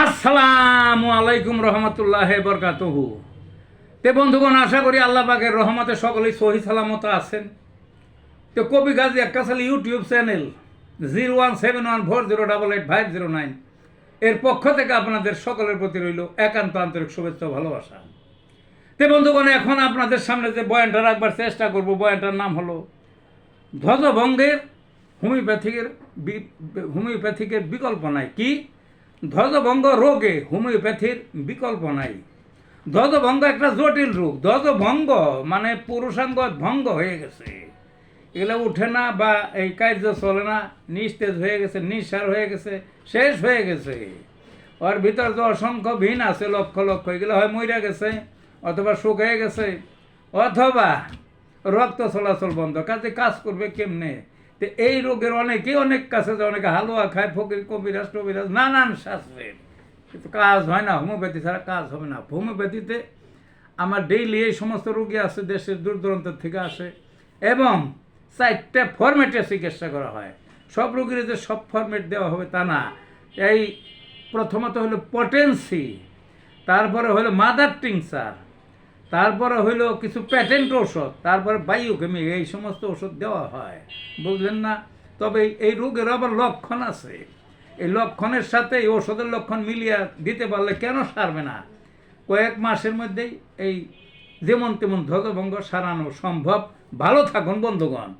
আসসালামু আলাইকুম রহমতুল্লাহ বরকাতহু। তে বন্ধুগণ, আশা করি আল্লাহ পাকের রহমতে সকলেই সহি সালামত আছেন। তো কবি Gazi এককাশাল YouTube channel zero one seven one four zero double eight five zero nine এর পক্ষ থেকে আপনাদের সকলের প্রতি রইল একান্ত আন্তরিক শুভেচ্ছা ভালোবাসা। তে বন্ধুগণ, এখন আপনাদের সামনে যে বয়ানটা রাখবার চেষ্টা করব, বয়ানটার নাম হলো, ধ্বজভঙ্গের, হোমিওপ্যাথিকের হোমিওপ্যাথিকের বিকল্প নাই। কি? ধ্বজভঙ্গ রোগে হোমিওপ্যাথির বিকল্প নাই। ধ্বজভঙ্গ একটা জটিল রোগ। ধ্বজভঙ্গ মানে পুরুষাঙ্গ ভঙ্গ হয়ে গেছে। এগুলো উঠে না বা এই কার্য চলে না, নিস্তেজ হয়ে গেছে, নিঃসার হয়ে গেছে, শেষ হয়ে গেছে। ওর ভিতর যে অসংখ্য ভিন আছে, লক্ষ লক্ষ, এগুলো হয় মইরা গেছে অথবা শুকিয়ে গেছে, অথবা রক্ত চলাচল বন্ধ। কাজে কাজ করবে কেমনে? তো এই রোগের অনেকেই, অনেক কাছে যায়, অনেকে হালুয়া খায়, ফকির, কবিরাজ, টবিরাজ, নানান শাস্ত্রের কিন্তু কাজ হয় না, হোমিওপ্যাথি ছাড়া কাজ হবে না। হোমিওপ্যাথিতে আমার ডেইলি এই সমস্ত রোগী আছে, দেশের দূর দূরান্ত থেকে আসে, এবং চারটে ফরম্যাটে চিকিৎসা করা হয়। সব রোগীর যে সব ফরম্যাট দেওয়া হবে তা না। এই প্রথমত হলো পটেন্সি তারপরে হলো মাদার টিংসার তারপরে হইল কিছু প্যাটেন্ট ওষুধ তারপরে বায়োকেমিক এই সমস্ত ওষুধ দেওয়া হয়। বুঝলেন না? তবে এই রোগের আবার লক্ষণ আছে। এই লক্ষণের সাথে এই ওষুধের লক্ষণ মিলিয়ে দিতে পারলে কেন সারবে না? কয়েক মাসের মধ্যেই এই যেমন তেমন ধ্বজভঙ্গ সারানো সম্ভব। ভালো থাকুন, বন্ধুগণ।